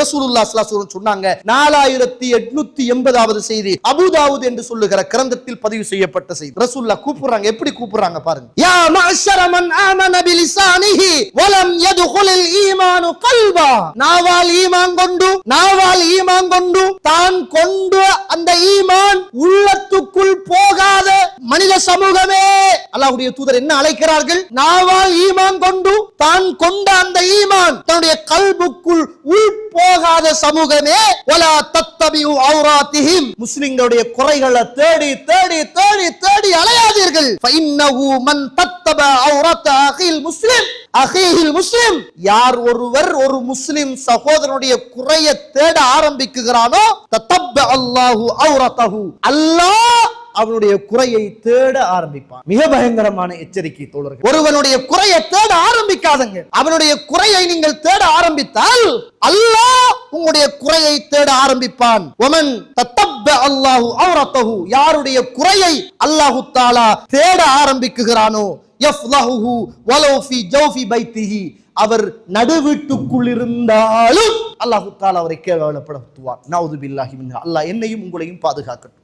ரசூலுல்லா ஸல்லல்லாஹு சொன்னாங்க நாலாயிரத்தி எட்நூத்தி எண்பதாவது செய்தி அபுதாவுத் என்று சொல்லுகிற கிரந்தத்தில் பதிவு செய்யப்பட்ட செய்தி. ரசூல்லா கூப்பிடுறாங்க எப்படி கூப்பிடுறாங்க பாருங்க. யா மஅஷரமன் ஆமன பிலிசானிஹி வலம் யதுகுலில் ஈமானு கல்பா. நாவால் ஈமான் கொண்டு நாவால் ஈமான் கொண்டு தான் கொண்டு அந்த ஈமான் உள்ளத்துக்குள் போகாத மனித சமூகமே. அல்லாஹ்வுடைய தூதர் என்ன அழைக்கிறார்கள்? நாவால் ஈமான் கொண்டு தான் கொண்ட அந்த தன்னுடைய கல்புக்குள் உள் போகாத சமூகமே ஒலா தத்தபி அவுராத்திஹிம். முஸ்லிம்களுடைய குறைகளை தேடி தேடி தேடி தேடி அலையாதீர்கள். ஃபைன்னஹு மன் தத்தப அவுரத்த அகில் முஸ்லிம். அகில் முஸ்லிம். யார் ஒருவர் ஒரு முஸ்லிம் சகோதரனுடைய குறையை தேட ஆரம்பிக்குகிறானோ தத்தப்ப அல்லாஹு அவுரத்தஹு. அல்லாஹ் அவனுடைய குறையை தேட ஆரம்பிப்பான். மிக பயங்கரமான எச்சரிக்கை தோழர்கள். ஒருவனுடைய குறையை தேட ஆரம்பிக்காதங்க. அவனுடைய குறையை நீங்கள் தேட ஆரம்பித்தால் அல்லாஹ் உங்களுடைய குறையை தேட ஆரம்பிப்பான். ஒமன் தத்தப்ப அல்லாஹு அவுரத்தஹு. யாருடைய குறையை அல்லாஹு தாலா தேட ஆரம்பிக்குகிறானோ யஃப்லஹுஹு வலோஃபி ஜௌஃபி பைத்திஹி. அவர் நடுவீட்டுக்குள் இருந்தாலும் அல்லாஹு தாலா அவரை கேவலப்படுத்துவார் நவுது பில்லாஹி மின்ஹா. அல்லாஹ் என்னையும் உங்களையும் பாதுகாக்கட்டும்.